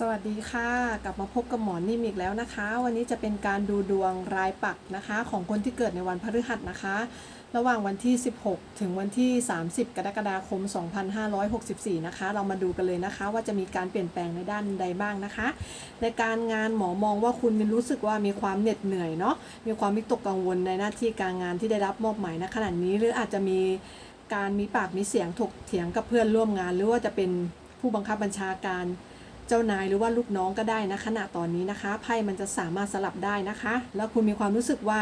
สวัสดีค่ะ กลับมาพบกับหมอนิ่มอีกแล้วนะคะ วันนี้จะเป็นการดูดวงรายปักนะคะ ของคนที่เกิดในวันพฤหัสนะคะ ระหว่างวันที่ 16 ถึงวันที่ 30 กรกฎาคม 2564 นะคะ เรามาดูกันเลยนะคะ ว่าจะมีการเปลี่ยนแปลงในด้านใดบ้างนะคะ ในการงานหมอมองว่าคุณมีรู้สึกว่ามีความเหน็ดเหนื่อยเนาะมีความวิตกกังวลในหน้าที่การงานที่ได้รับมอบหมายณขณะนี้ หรืออาจจะมีการมีปากมีเสียงถกเถียงกับเพื่อนร่วมงาน หรือว่าจะเป็นผู้บังคับบัญชาการ เจ้านายหรือว่าลูกน้องก็ได้นะขณะตอนนี้นะคะไพ่มันจะสามารถสลับได้นะคะ แล้วคุณมีความรู้สึกว่า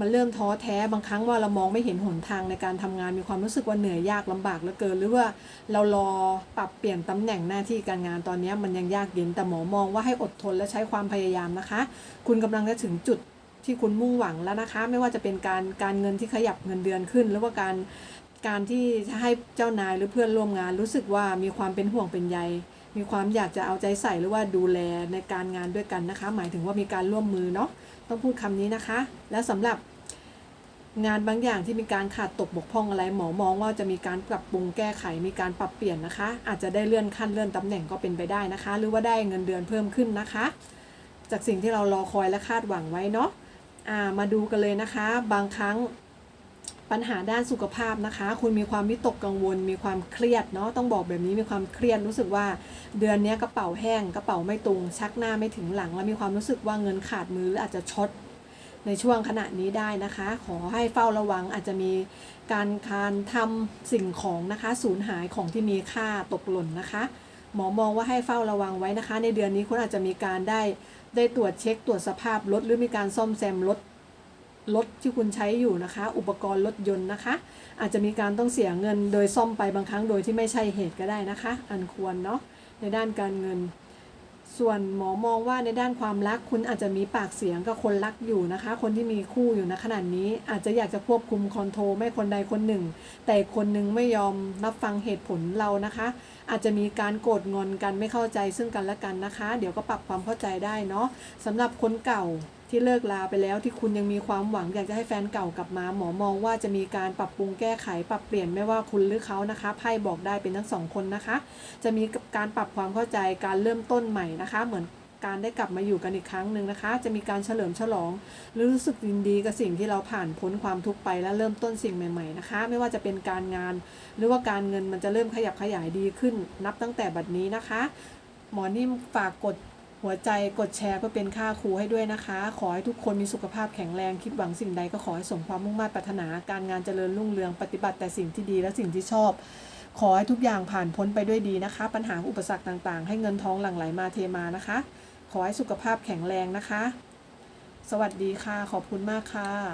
มันเริ่มท้อแท้บางครั้งว่าเรามองไม่เห็นหนทางในการทำงานมีความรู้สึกว่าเหนื่อยยากลำบากเหลือเกิน หรือว่าเรารอปรับเปลี่ยนตำแหน่งหน้าที่การงานตอนนี้มันยังยากเย็นแต่หมอมองว่าให้อดทนและใช้ความพยายามนะคะ คุณกำลังจะถึงจุดที่คุณมุ่งหวังแล้วนะคะ ไม่ว่าจะเป็นการการเงินที่ขยับเงินเดือนขึ้น หรือว่าการการที่ให้เจ้านายหรือเพื่อนร่วมงานรู้สึกว่ามีความเป็นห่วงเป็นใย มีความอยากจะเอาใจใส่หรือว่าดูแลในการงานด้วยกันนะคะ หมายถึงว่ามีการร่วมมือเนาะต้องพูดคำนี้นะคะ และสำหรับงานบางอย่างที่มีการขาดตกบกพร่องอะไรหมอมองว่าจะมีการปรับปรุงแก้ไขมีการปรับเปลี่ยนนะคะ อาจจะได้เลื่อนขั้นเลื่อนตำแหน่งก็เป็นไปได้นะคะ หรือว่าได้เงินเดือนเพิ่มขึ้นนะคะ จากสิ่งที่เรารอคอยและคาดหวังไว้เนาะมาดูกันเลยนะคะ บางครั้ง ปัญหาด้านสุขภาพนะคะ คุณมีความวิตกกังวล มีความเครียดเนาะต้องบอกแบบนี้มีความเครียดรู้สึกว่า เดือนนี้กระเป๋าแห้งกระเป๋าไม่ตรง ชักหน้าไม่ถึงหลัง แล้วมีความรู้สึกว่าเงินขาดมือหรืออาจจะช็อตในช่วงขณะนี้ได้นะคะ ขอให้เฝ้าระวังอาจจะมีการการทำสิ่งของนะคะสูญหายของที่มีค่าตกหล่นนะคะ หมอมองว่าให้เฝ้าระวังไว้นะคะ ในเดือนนี้คุณอาจจะมีการได้ได้ตรวจเช็คตรวจสภาพรถหรือมีการซ่อมแซมรถ รถที่คุณใช้อยู่นะคะ อุปกรณ์รถยนต์นะคะ อาจจะมีการต้องเสียเงินโดยซ่อมไปบางครั้งโดยที่ไม่ใช่เหตุก็ได้นะคะ อันควรเนาะในด้านการเงิน ส่วนหมอมองว่าในด้านความรักคุณอาจจะมีปากเสียงกับคนรักอยู่นะคะ คนที่มีคู่อยู่ณขณะนี้ อาจจะอยากจะควบคุมคอนโทรลไม่คนใดคนหนึ่ง แต่คนหนึ่งไม่ยอมรับฟังเหตุผลเรานะคะ อาจจะมีการโกรธงอนกันไม่เข้าใจซึ่งกันและกันนะคะ เดี๋ยวก็ปรับความเข้าใจได้เนาะสำหรับคนเก่า ที่เลิกลาไปแล้วที่คุณยังมีความหวังอยากจะให้แฟนเก่ากลับมา หมอมองว่าจะมีการปรับปรุงแก้ไขปรับเปลี่ยนไม่ว่าคุณหรือเขานะคะไพ่บอกได้เป็นทั้งสองคนนะคะ จะมีการปรับความเข้าใจการเริ่มต้นใหม่นะคะ เหมือนการได้กลับมาอยู่กันอีกครั้งหนึ่งนะคะ จะมีการเฉลิมฉลอง หรือรู้สึกยินดีกับสิ่งที่เราผ่านพ้นความทุกข์ไปและเริ่มต้นสิ่งใหม่ ๆนะคะ ไม่ว่าจะเป็นการงาน หรือว่าการเงินมันจะเริ่มขยับขยายดีขึ้น นับตั้งแต่บัดนี้นะคะ หมอนิ่มฝากกด หัวใจกดแชร์เพื่อเป็นค่าครูให้ด้วยนะคะ ขอให้ทุกคนมีสุขภาพแข็งแรงคิดหวังสิ่งใดก็ขอให้สมความมุ่งมั่นปรารถนาการงานเจริญรุ่งเรืองปฏิบัติแต่สิ่งที่ดีและสิ่งที่ชอบ ขอให้ทุกอย่างผ่านพ้นไปด้วยดีนะคะ ปัญหาอุปสรรคต่างๆ ให้เงินทองหลั่งไหลมาเทมานะคะ ขอให้สุขภาพแข็งแรงนะคะ สวัสดีค่ะ ขอบคุณมากค่ะ